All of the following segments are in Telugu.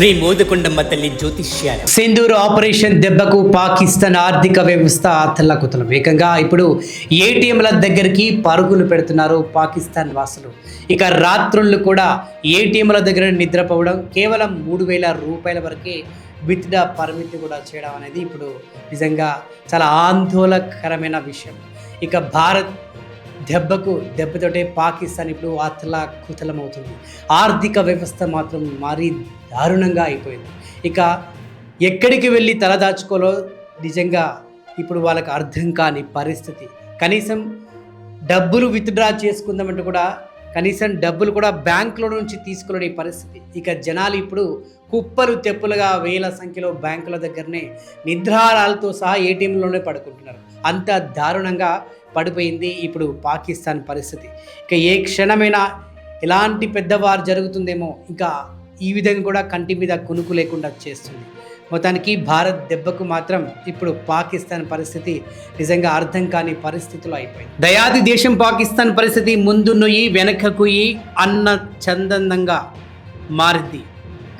శ్రీ మోదకొండమ్మ తల్లి జ్యోతిష్యాల. సింధూర్ ఆపరేషన్ దెబ్బకు పాకిస్తాన్ ఆర్థిక వ్యవస్థ అతల్లకుతలం వేగంగా ఇప్పుడు ఏటీఎంల దగ్గరికి పరుగులు పెడుతున్నారు పాకిస్తాన్ వాసులు. ఇక రాత్రుళ్ళు కూడా ఏటీఎంల దగ్గర నిద్రపోవడం కేవలం మూడు వేల రూపాయల వరకే విత్డ్రా పరిమితి కూడా చేయడం అనేది ఇప్పుడు నిజంగా చాలా ఆందోళనకరమైన విషయం. ఇక భారత్ దెబ్బకు దెబ్బతోటే పాకిస్తాన్ ఇప్పుడు అతల కుతలమవుతుంది ఆర్థిక వ్యవస్థ మాత్రం మరీ దారుణంగా అయిపోయింది. ఇక ఎక్కడికి వెళ్ళి తలదాచుకోలో నిజంగా ఇప్పుడు వాళ్ళకి అర్థం కాని పరిస్థితి. కనీసం డబ్బులు విత్డ్రా చేసుకుందామంటే కూడా కనీసం డబ్బులు కూడా బ్యాంకులో నుంచి తీసుకునే పరిస్థితి. ఇక జనాలు ఇప్పుడు కుప్పలు తెప్పులుగా వేల సంఖ్యలో బ్యాంకుల దగ్గరనే నిద్రారాలతో సహా ఏటీఎంలోనే పడుకుంటున్నారు. అంత దారుణంగా పడిపోయింది ఇప్పుడు పాకిస్తాన్ పరిస్థితి. ఇక ఏ క్షణమైనా ఎలాంటి పెద్దవారు జరుగుతుందేమో ఇంకా ఈ విధంగా కూడా కంటి మీద కునుకు లేకుండా చేస్తుంది. మొత్తానికి భారత్ దెబ్బకు మాత్రం ఇప్పుడు పాకిస్తాన్ పరిస్థితి నిజంగా అర్థం కాని పరిస్థితిలో అయిపోయింది. దయాది దేశం పాకిస్తాన్ పరిస్థితి ముందు నొయ్యి వెనకకు అన్న చందందంగా మారింది.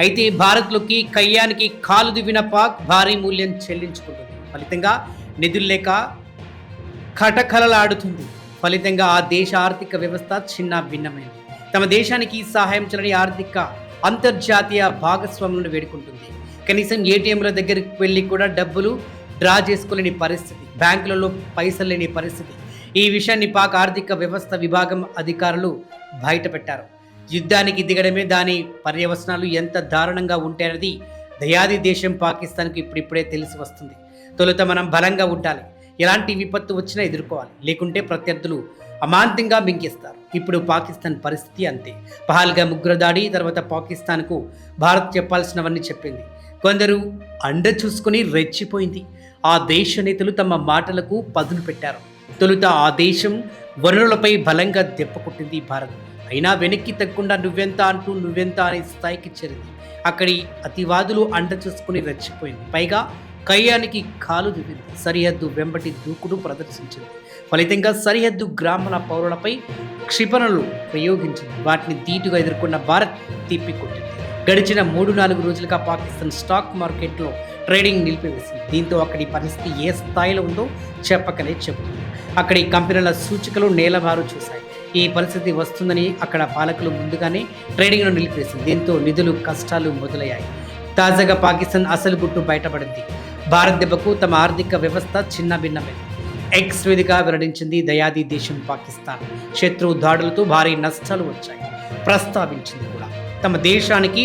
అయితే భారత్లోకి కయ్యానికి కాలు దివిన పాక్ భారీ మూల్యం చెల్లించుకుంటుంది. ఫలితంగా నిధులు లేక కటకలలాడుతుంది. ఫలితంగా ఆ దేశ ఆర్థిక వ్యవస్థ చిన్న భిన్నమైంది. తమ దేశానికి సహాయం చేయని ఆర్థిక అంతర్జాతీయ భాగస్వాములను వేడుకుంటుంది. కనీసం ఏటీఎంల దగ్గరికి వెళ్ళి కూడా డబ్బులు డ్రా చేసుకోలేని పరిస్థితి. బ్యాంకులలో పైసలు లేని పరిస్థితి. ఈ విషయాన్ని పాక్ ఆర్థిక వ్యవస్థ విభాగం అధికారులు బయటపెట్టారు. యుద్ధానికి దిగడమే దాని పర్యవసనాలు ఎంత దారుణంగా ఉంటాయన్నది దయాది దేశం పాకిస్తాన్కి ఇప్పుడిప్పుడే తెలిసి వస్తుంది. తొలుత మనం బలంగా ఉండాలి. ఎలాంటి విపత్తు వచ్చినా ఎదుర్కోవాలి. లేకుంటే ప్రత్యర్థులు అమాంతంగా మింకిస్తారు ఇప్పుడు పాకిస్తాన్ పరిస్థితి అంతే. పహాల్గా ముగ్గురు దాడి తర్వాత పాకిస్తాన్కు భారత్ చెప్పాల్సినవన్నీ చెప్పింది. కొందరు అండ చూసుకుని రెచ్చిపోయింది. ఆ దేశ నేతలు తమ మాటలకు పదును పెట్టారు. తొలుత ఆ దేశం వనరులపై బలంగా దెబ్బకొట్టింది భారత్. అయినా వెనక్కి తగ్గకుండా నువ్వెంత అంటూ నువ్వెంత అనే స్థాయికి చేరింది. అక్కడి అతివాదులు అండ చూసుకుని రెచ్చిపోయింది. పైగా కయ్యానికి కాలు దిగింది సరిహద్దు వెంబటి దూకుడు ప్రదర్శించింది. ఫలితంగా సరిహద్దు గ్రామాల పౌరులపై క్షిపణులు ప్రయోగించింది. వాటిని ధీటుగా ఎదుర్కొన్న భారత్ తిప్పికొట్టింది. గడిచిన మూడు నాలుగు రోజులుగా పాకిస్తాన్ స్టాక్ మార్కెట్లో ట్రేడింగ్ నిలిపివేసింది. దీంతో అక్కడి పరిస్థితి ఏ స్థాయిలో ఉందో చెప్పకనే చెబుతుంది. అక్కడి కంపెనీల సూచికలు నేలమారు చూశాయి. ఈ పరిస్థితి వస్తుందని అక్కడ పాలకులు ముందుగానే ట్రేడింగ్ను నిలిపివేసింది. దీంతో నిధులు కష్టాలు మొదలయ్యాయి. తాజాగా పాకిస్తాన్ అసలు గుట్టు బయటపడింది. భారత్ దెబ్బకు తమ ఆర్థిక వ్యవస్థ చిన్న భిన్నమైంది ఎక్స్ వేదిక వెల్లడించింది దయాది దేశం పాకిస్తాన్. శత్రు దాడులతో భారీ నష్టాలు వచ్చాయి. ప్రస్తావించింది. తమ దేశానికి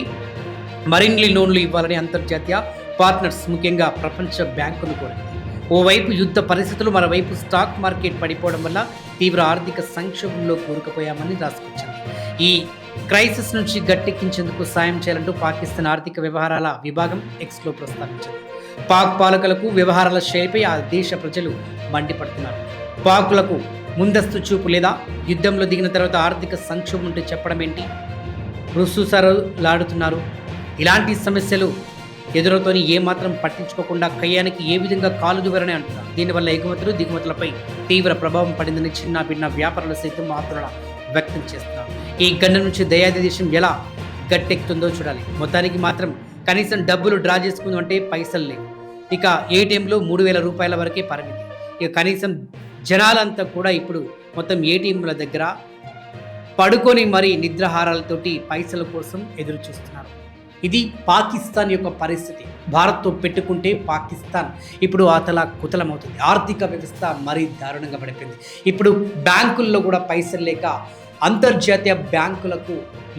మరిన్ని లోన్లు ఇవ్వాలని అంతర్జాతీయ పార్ట్నర్స్ ముఖ్యంగా ప్రపంచ బ్యాంకును కోరింది ఓవైపు యుద్ధ పరిస్థితులు మరోవైపు స్టాక్ మార్కెట్ పడిపోవడం వల్ల తీవ్ర ఆర్థిక సంక్షోభంలో కూరుకుపోయామని రాసుకొచ్చింది ఈ క్రైసిస్ నుంచి గట్టెక్కించేందుకు సాయం చేయాలంటూ పాకిస్తాన్ ఆర్థిక వ్యవహారాల విభాగం ఎక్స్లో ప్రస్తావించింది. పాక్ పాలకులకు వ్యవహారాల శైలిపై ఆ దేశ ప్రజలు మండిపడుతున్నారు. పాకులకు ముందస్తు చూపు లేదా యుద్ధంలో దిగిన తర్వాత ఆర్థిక సంక్షోభం ఉంటే చెప్పడం ఏంటి లాడుతున్నారు. ఇలాంటి సమస్యలు ఎదురవుతోని ఏమాత్రం పట్టించుకోకుండా కయ్యానికి ఏ విధంగా కాలు దువరని అంటున్నారు. దీనివల్ల ఎగుమతులు దిగుమతులపై తీవ్ర ప్రభావం పడిందని చిన్న భిన్న వ్యాపారులు సైతం ఆందోళన వ్యక్తం చేస్తున్నారు. ఈ గండ నుంచి దయాది దేశం ఎలా గట్టెక్కుతుందో చూడాలి. మొత్తానికి మాత్రం కనీసం డబ్బులు డ్రా చేసుకుందాం అంటే పైసలు లేవు. ఇక ఏటీఎంలో మూడు వేల రూపాయల వరకే పరిమితి. ఇక కనీసం జనాలంతా కూడా ఇప్పుడు మొత్తం ఏటీఎంల దగ్గర పడుకొని మరి నిద్రహారాలతోటి పైసల కోసం ఎదురు చూస్తున్నారు ఇది పాకిస్తాన్ యొక్క పరిస్థితి. భారత్తో పెట్టుకుంటే పాకిస్తాన్ ఇప్పుడు అతల కుతలమవుతుంది. ఆర్థిక వ్యవస్థ మరీ దారుణంగా పడిపోయింది. ఇప్పుడు బ్యాంకుల్లో కూడా పైసలు లేక అంతర్జాతీయ బ్యాంకులకు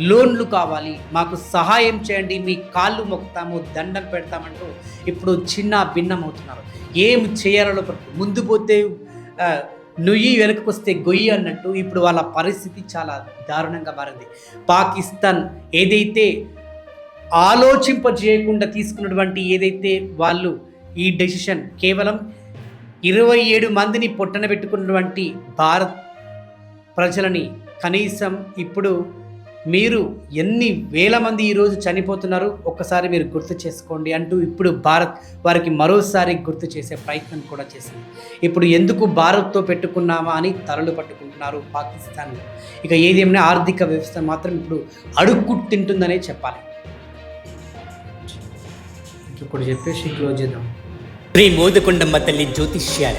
లోన్లు కావాలి. మాకు సహాయం చేయండి. మీ కాళ్ళు మొక్కుతాము దండం పెడతామంటూ ఇప్పుడు చిన్న భిన్నమవుతున్నారు. ఏం చేయాలో ముందు పోతే నుయ్యి వెనక్కి వస్తే గొయ్యి అన్నట్టు ఇప్పుడు వాళ్ళ పరిస్థితి చాలా దారుణంగా మారింది. పాకిస్తాన్ ఏదైతే ఆలోచింపజేయకుండా తీసుకున్నటువంటి ఏదైతే వాళ్ళు ఈ డెసిషన్ కేవలం ఇరవై ఏడు మందిని పొట్టన పెట్టుకున్నటువంటి భారత్ ప్రజలని కనీసం ఇప్పుడు మీరు ఎన్ని వేల మంది ఈరోజు చనిపోతున్నారు? ఒక్కసారి మీరు గుర్తు చేసుకోండి అంటూ ఇప్పుడు భారత్ వారికి మరోసారి గుర్తు చేసే ప్రయత్నం కూడా చేసింది. ఇప్పుడు ఎందుకు భారత్తో పెట్టుకున్నామా అని తలలు పట్టుకుంటున్నారు పాకిస్తాన్లో. ఇక ఏదేమైనా ఆర్థిక వ్యవస్థ మాత్రం ఇప్పుడు అడుక్కు తింటుందనే చెప్పాలి. ఇప్పుడు చెప్పేసి క్లోజ్ చేద్దాం. శ్రీ మోదకొండమ్మ తల్లి జ్యోతిష్యాలయం